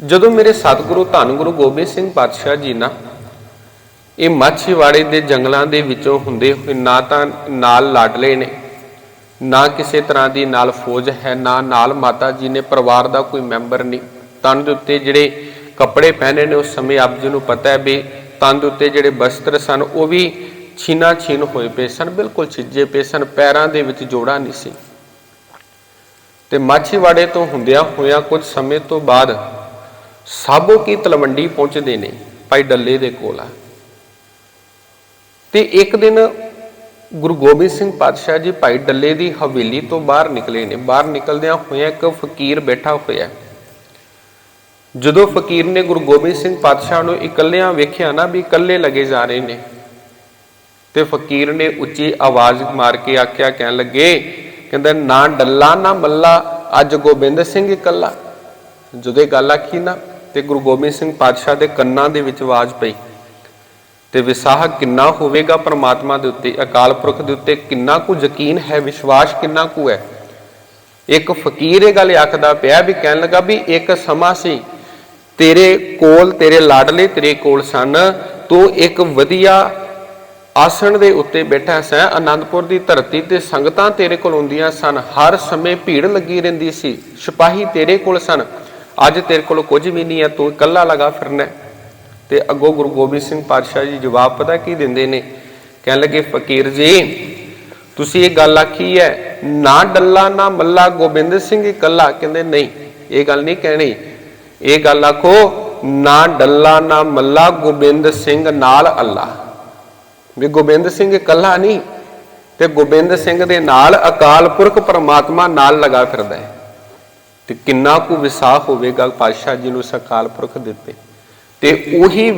ਜਦੋਂ ਮੇਰੇ ਸਤਿਗੁਰੂ ਧੰਨ ਗੁਰੂ ਗੋਬਿੰਦ ਸਿੰਘ ਪਾਤਸ਼ਾਹ ਜੀ ਨਾ ਇਹ ਮਾਛੀਵਾੜੇ ਦੇ ਜੰਗਲਾਂ ਦੇ ਵਿੱਚੋਂ ਹੁੰਦੇ ਹੋਏ ਨਾ ਤਾਂ ਨਾਲ ਲਾਡਲੇ ਨੇ, ਨਾ ਕਿਸੇ ਤਰ੍ਹਾਂ ਦੀ ਨਾਲ ਫੌਜ ਹੈ, ਨਾ ਨਾਲ ਮਾਤਾ ਜੀ ਨੇ, ਪਰਿਵਾਰ ਦਾ ਕੋਈ ਮੈਂਬਰ ਨਹੀਂ। ਤਨ ਦੇ ਉੱਤੇ ਜਿਹੜੇ ਕੱਪੜੇ ਪਹਿਨੇ ਨੇ, ਉਸ ਸਮੇਂ ਆਪ ਜੀ ਨੂੰ ਪਤਾ ਹੈ ਵੀ ਤਨ ਦੇ ਉੱਤੇ ਜਿਹੜੇ ਬਸਤਰ ਸਨ, ਉਹ ਵੀ ਛੀਨਾ ਛੀਨ ਹੋਏ ਪਏ ਸਨ, ਬਿਲਕੁਲ ਛਿੱਜੇ ਪਏ ਸਨ, ਪੈਰਾਂ ਦੇ ਵਿੱਚ ਜੋੜਾ ਨਹੀਂ ਸੀ। ਤੇ ਮਾਛੀਵਾੜੇ ਤੋਂ ਹੁੰਦਿਆਂ ਹੋਇਆਂ ਕੁਝ ਸਮੇਂ ਤੋਂ ਬਾਅਦ ਸਾਬੋ ਕੀ ਤਲਵੰਡੀ ਪਹੁੰਚਦੇ ਨੇ ਭਾਈ ਡੱਲੇ ਦੇ ਕੋਲ ਆ। ਤੇ ਇੱਕ ਦਿਨ ਗੁਰੂ ਗੋਬਿੰਦ ਸਿੰਘ ਪਾਤਸ਼ਾਹ ਜੀ ਭਾਈ ਡੱਲੇ ਦੀ ਹਵੇਲੀ ਤੋਂ ਬਾਹਰ ਨਿਕਲੇ ਨੇ। ਬਾਹਰ ਨਿਕਲਦਿਆਂ ਹੋਇਆਂ ਇੱਕ ਫਕੀਰ ਬੈਠਾ ਹੋਇਆ ਜਦੋਂ ਫਕੀਰ ਨੇ ਗੁਰੂ ਗੋਬਿੰਦ ਸਿੰਘ ਪਾਤਸ਼ਾਹ ਨੂੰ ਇਕੱਲਿਆਂ ਵੇਖਿਆ ਨਾ ਵੀ ਇਕੱਲੇ ਲੱਗੇ ਜਾ ਰਹੇ ਨੇ, ਤੇ ਫਕੀਰ ਨੇ ਉੱਚੀ ਆਵਾਜ਼ ਮਾਰ ਕੇ ਆਖਿਆ, ਕਹਿਣ ਲੱਗੇ, ਕਹਿੰਦਾ, ਨਾ ਡੱਲਾ, ਨਾ ਮੱਲਾ, ਅੱਜ ਗੋਬਿੰਦ ਸਿੰਘ ਇਕੱਲਾ। ਜਦੋਂ ਇਹ ਗੱਲ ਆਖੀ ਨਾ ਤੇ ਗੁਰੂ ਗੋਬਿੰਦ ਸਿੰਘ ਪਾਤਸ਼ਾਹ ਦੇ ਕੰਨਾਂ ਦੇ ਵਿੱਚ ਆਵਾਜ਼ ਪਈ ਤੇ ਵਿਸਾਹ ਕਿੰਨਾ ਹੋਵੇਗਾ ਪ੍ਰਮਾਤਮਾ ਦੇ ਉੱਤੇ, ਅਕਾਲ ਪੁਰਖ ਦੇ ਉੱਤੇ ਕਿੰਨਾ ਕੁ ਯਕੀਨ ਹੈ, ਵਿਸ਼ਵਾਸ ਕਿੰਨਾ ਕੁ ਹੈ? ਇੱਕ ਫਕੀਰ ਇਹ ਗੱਲ ਆਖਦਾ ਪਿਆ ਵੀ ਕਹਿਣ ਲੱਗਾ ਵੀ ਇੱਕ ਸਮਾਂ ਸੀ, ਤੇਰੇ ਕੋਲ, ਤੇਰੇ ਲਾਡਲੇ ਤੇਰੇ ਕੋਲ ਸਨ, ਤੂੰ ਇੱਕ ਵਧੀਆ ਆਸਣ ਦੇ ਉੱਤੇ ਬੈਠਾ ਸੈਂ ਆਨੰਦਪੁਰ ਦੀ ਧਰਤੀ ਤੇ ਸੰਗਤਾਂ ਤੇਰੇ ਕੋਲ ਹੁੰਦੀਆਂ ਸਨ, ਹਰ ਸਮੇਂ ਭੀੜ ਲੱਗੀ ਰਹਿੰਦੀ ਸੀ, ਸਿਪਾਹੀ ਤੇਰੇ ਕੋਲ ਸਨ ਅੱਜ ਤੇਰੇ ਕੋਲ ਕੁਝ ਵੀ ਨਹੀਂ ਹੈ ਤੂੰ ਇਕੱਲਾ ਲਗਾ ਫਿਰਨਾ ਹੈ। ਤੇ ਅੱਗੋਂ ਗੁਰੂ ਗੋਬਿੰਦ ਸਿੰਘ ਪਾਤਸ਼ਾਹ ਜੀ ਜਵਾਬ ਪਤਾ ਕੀ ਦਿੰਦੇ ਨੇ? ਕਹਿਣ ਲੱਗੇ, ਫਕੀਰ ਜੀ, ਤੁਸੀਂ ਇਹ ਗੱਲ ਆਖੀ ਹੈ, ਨਾ ਡੱਲਾ, ਨਾ ਮੱਲਾ, ਗੋਬਿੰਦ ਸਿੰਘ ਇਕੱਲਾ। ਕਹਿੰਦੇ, ਨਹੀਂ, ਇਹ ਗੱਲ ਨਹੀਂ ਕਹਿਣੀ। ਇਹ ਗੱਲ ਆਖੋ, ਨਾ ਡੱਲਾ, ਨਾ ਮੱਲਾ, ਗੋਬਿੰਦ ਸਿੰਘ ਨਾਲ ਅੱਲਾ। ਵੀ ਗੋਬਿੰਦ ਸਿੰਘ ਇਕੱਲਾ ਨਹੀਂ, ਤੇ ਗੋਬਿੰਦ ਸਿੰਘ ਦੇ ਨਾਲ ਅਕਾਲ ਪੁਰਖ ਪਰਮਾਤਮਾ ਨਾਲ ਲਗਾ ਫਿਰਦਾ ਹੈ। ਤੇ ਕਿੰਨਾ ਕੁ ਵਿਸਾਖ ਹੋਵੇਗਾ ਪਾਤਸ਼ਾਹ ਜੀ ਨੂੰ ਸਕਾਲ ਪੁਰਖ ਦਿੱਤੇ। ਤੇ ਉਹੀ